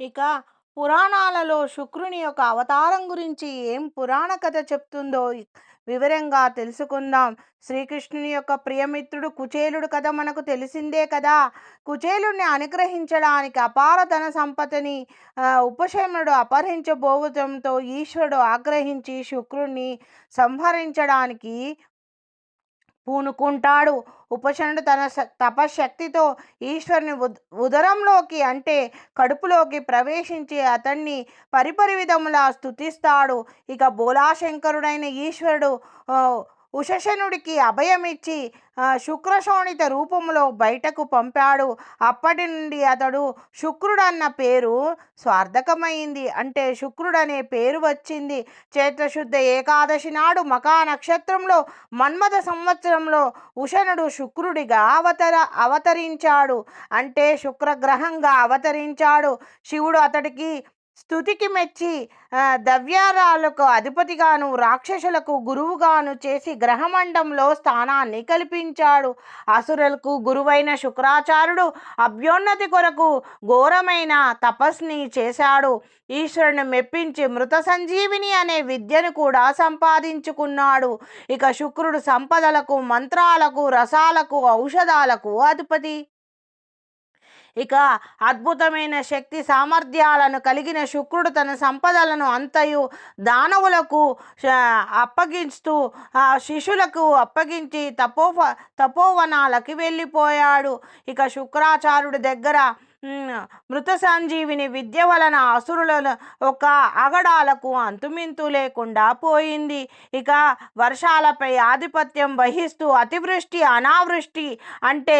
ఇక పురాణాలలో శుక్రుని యొక్క అవతారం గురించి ఏం పురాణ కథ చెప్తుందో వివరంగా తెలుసుకుందాం. శ్రీకృష్ణుని యొక్క ప్రియమిత్రుడు కుచేలుడు కథ మనకు తెలిసిందే కదా! కుచేలుడిని అనుగ్రహించడానికి అపార ధన సంపదని ఉపశమనుడు అపహరించబోవటంతో ఈశ్వరుడు ఆగ్రహించి శుక్రుణ్ణి సంహరించడానికి పూనుకుంటాడు. ఉపశనుడు తన తపశక్తితో ఈశ్వరుని ఉదరంలోకి అంటే కడుపులోకి ప్రవేశించి అతన్ని పరిపరి విధములా స్థుతిస్తాడు ఇక బోలాశంకరుడైన ఈశ్వరుడు ఉషశనుడికి అభయమిచ్చి శుక్రశోణిత రూపంలో బయటకు పంపాడు. అప్పటి నుండి అతడు శుక్రుడన్న పేరు స్వార్థకమైంది. అంటే శుక్రుడనే పేరు వచ్చింది. చైత్రశుద్ధ ఏకాదశి నాడు మకా నక్షత్రంలో మన్మథ సంవత్సరంలో ఉషనుడు శుక్రుడిగా అవతర అవతరించాడు. అంటే శుక్రగ్రహంగా అవతరించాడు. శివుడు అతడికి స్థుతికి మెచ్చి దవ్యారాలకు అధిపతిగాను రాక్షసులకు గురువుగాను చేసి గ్రహమండంలో స్థానాన్ని కల్పించాడు. అసురులకు గురువైన శుక్రాచార్యుడు అభ్యోన్నతి కొరకు ఘోరమైన తపస్ని చేశాడు. ఈశ్వరుని మెప్పించి మృత సంజీవిని అనే విద్యను కూడా సంపాదించుకున్నాడు. ఇక శుక్రుడు సంపదలకు మంత్రాలకు రసాలకు ఔషధాలకు అధిపతి. ఇక అద్భుతమైన శక్తి సామర్థ్యాలను కలిగిన శుక్రుడు తన సంపదలను అంతయు దానవులకు అప్పగిస్తూ శిష్యులకు అప్పగించి తపో తపోవనాలకి వెళ్ళిపోయాడు. ఇక శుక్రాచార్యుడి దగ్గర మృత సంజీవిని విద్య వలన అసురుల ఒక అగడాలకు అంతుమింతు లేకుండా పోయింది. ఇక వర్షాలపై ఆధిపత్యం వహిస్తూ అతివృష్టి అనావృష్టి అంటే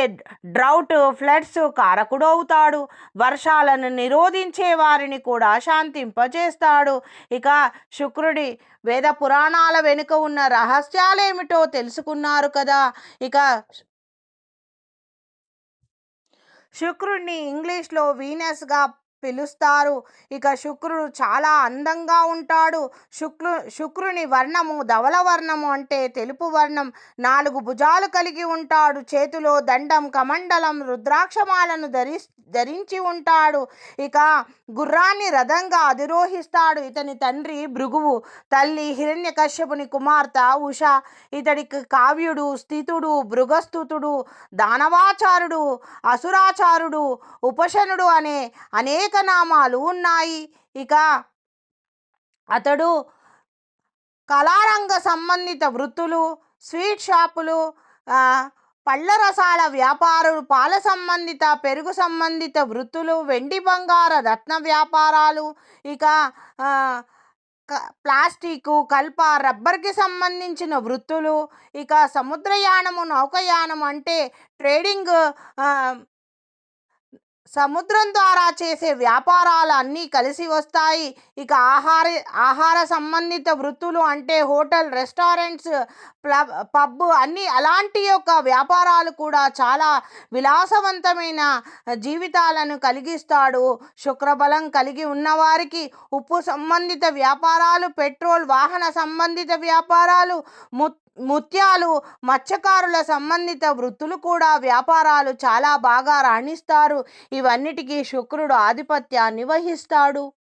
డ్రౌట్ ఫ్లడ్స్ కారకుడవుతాడు. వర్షాలను నిరోధించే వారిని కూడా శాంతింపచేస్తాడు. ఇక శుక్రుడి వేద పురాణాల వెనుక ఉన్న రహస్యాలేమిటో తెలుసుకున్నారు కదా. ఇక శుక్రుణ్ణి ఇంగ్లీష్లో వీనస్గా పిలుస్తారు. ఇక శుక్రుడు చాలా అందంగా ఉంటాడు. శుక్రు శుక్రుని వర్ణము ధవల వర్ణము అంటే తెలుపు వర్ణం. నాలుగు భుజాలు కలిగి ఉంటాడు. చేతిలో దండం కమండలం రుద్రాక్షమాలను ధరి ధరించి ఉంటాడు. ఇక గుర్రాన్ని రథంగా అధిరోహిస్తాడు. ఇతని తండ్రి భృగువు తల్లి హిరణ్యకశ్యపుని కుమార్తె ఉష ఇతడికి కావ్యుడు స్థితుడు భృగస్థుతుడు దానవాచారుడు అసురాచారుడు ఉపశనుడు అనే అనేక నామాలు ఉన్నాయి. ఇక అతడు కళారంగ సంబంధిత వృత్తులు స్వీట్ షాపులు పళ్ళ రసాల వ్యాపారులు పాల సంబంధిత పెరుగు సంబంధిత వృత్తులు వెండి బంగార రత్న వ్యాపారాలు ఇక ప్లాస్టిక్ కల్ప రబ్బర్కి సంబంధించిన వృత్తులు ఇక సముద్రయానము నౌకయానం అంటే ట్రేడింగ్ సముద్రం ద్వారా చేసే వ్యాపారాలు అన్నీ కలిసి వస్తాయి. ఇక ఆహార ఆహార సంబంధిత వృత్తులు అంటే హోటల్ రెస్టారెంట్స్ పబ్ అన్నీ అలాంటి యొక్క వ్యాపారాలు కూడా చాలా విలాసవంతమైన జీవితాలను కలిగిస్తాడు. శుక్రబలం కలిగి ఉన్నవారికి ఉప్పు సంబంధిత వ్యాపారాలు పెట్రోల్ వాహన సంబంధిత వ్యాపారాలు ము ముత్యాలు మత్స్యకారుల సంబంధిత వృత్తులు కూడా వ్యాపారాలు చాలా బాగా రాణిస్తారు. ఇవన్నిటికీ శుక్రుడు ఆధిపత్యాన్ని వహిస్తాడు.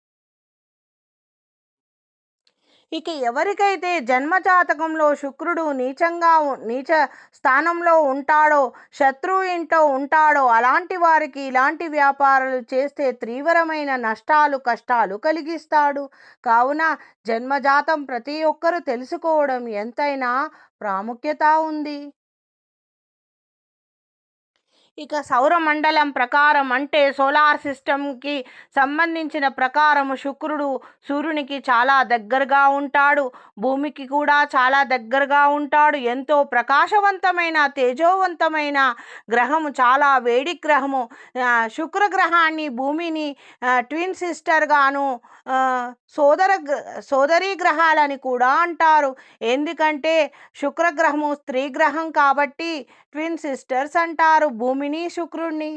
ఇక ఎవరికైతే జన్మజాతకంలో శుక్రుడు నీచంగా నీచ స్థానంలో ఉంటాడో శత్రువు ఇంట్లో ఉంటాడో అలాంటి వారికి ఇలాంటి వ్యాపారాలు చేస్తే తీవ్రమైన నష్టాలు కష్టాలు కలిగిస్తాడు. కావున జన్మజాతం ప్రతి ఒక్కరూ తెలుసుకోవడం ఎంతైనా ప్రాముఖ్యత ఉంది. ఇక సౌరమండలం ప్రకారం అంటే సోలార్ సిస్టమ్కి సంబంధించిన ప్రకారము శుక్రుడు సూర్యునికి చాలా దగ్గరగా ఉంటాడు. భూమికి కూడా చాలా దగ్గరగా ఉంటాడు. ఎంతో ప్రకాశవంతమైన తేజోవంతమైన గ్రహము చాలా వేడి గ్రహము. శుక్రగ్రహాన్ని భూమిని ట్విన్ సిస్టర్గాను సోదర సోదరీ గ్రహాలని కూడా అంటారు. ఎందుకంటే శుక్రగ్రహము స్త్రీ గ్రహం కాబట్టి ట్విన్ సిస్టర్స్ అంటారు. భూమిని శుక్రుణ్ణి.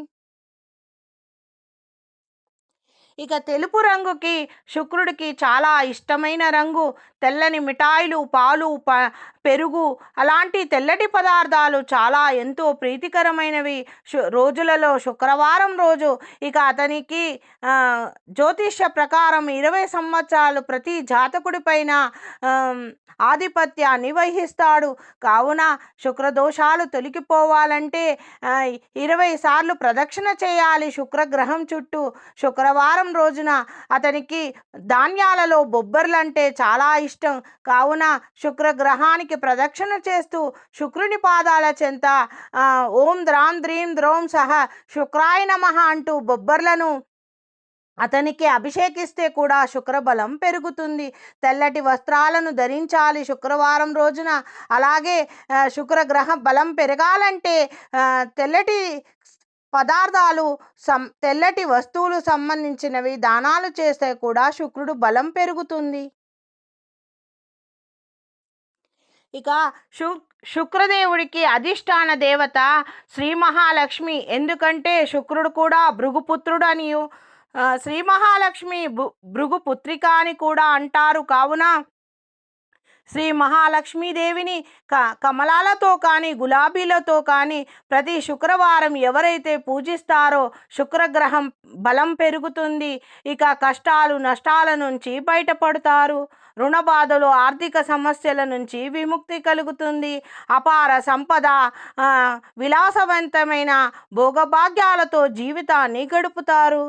ఇక తెలుపు రంగుకి శుక్రుడికి చాలా ఇష్టమైన రంగు తెల్లని మిఠాయిలు పాలు ప పెరుగు అలాంటి తెల్లటి పదార్థాలు చాలా ఎంతో ప్రీతికరమైనవి. రోజులలో శుక్రవారం రోజు ఇక అతనికి జ్యోతిష్య ప్రకారం ఇరవై సంవత్సరాలు ప్రతి జాతకుడి పైన ఆధిపత్యాన్ని వహిస్తాడు కావున శుక్రదోషాలు తొలగిపోవాలంటే ఇరవై సార్లు ప్రదక్షిణ చేయాలి శుక్రగ్రహం చుట్టూ. శుక్రవారం రోజున అతనికి ధాన్యాలలో బొబ్బర్లంటే చాలా ఇష్టం. ఇష్టం కావున శుక్రగ్రహానికి ప్రదక్షిణ చేస్తూ శుక్రుని పాదాల చెంత ఓం ద్రాం ద్రీం ద్రోం సహ శుక్రాయ నమ అంటూ బొబ్బర్లను అతనికి అభిషేకిస్తే కూడా శుక్రబలం పెరుగుతుంది. తెల్లటి వస్త్రాలను ధరించాలి శుక్రవారం రోజున. అలాగే శుక్రగ్రహ బలం పెరగాలంటే తెల్లటి పదార్థాలు సం తెల్లటి వస్తువులు సంబంధించినవి దానాలు చేస్తే కూడా శుక్రుడు బలం పెరుగుతుంది. ఇక శు శుక్రదేవుడికి అధిష్టాన దేవత శ్రీ మహాలక్ష్మి. ఎందుకంటే శుక్రుడు కూడా భృగుపుత్రుడు అని శ్రీ మహాలక్ష్మి భృగుపుత్రిక అని కూడా అంటారు. కావున శ్రీ మహాలక్ష్మీదేవిని క కమలాలతో కానీ గులాబీలతో కానీ ప్రతి శుక్రవారం ఎవరైతే పూజిస్తారో శుక్రగ్రహం బలం పెరుగుతుంది. ఇక కష్టాలు నష్టాల నుంచి బయటపడతారు. రుణ బాధలు ఆర్థిక సమస్యల నుంచి విముక్తి కలుగుతుంది. అపార సంపద విలాసవంతమైన భోగభాగ్యాలతో జీవితాన్ని గడుపుతారు.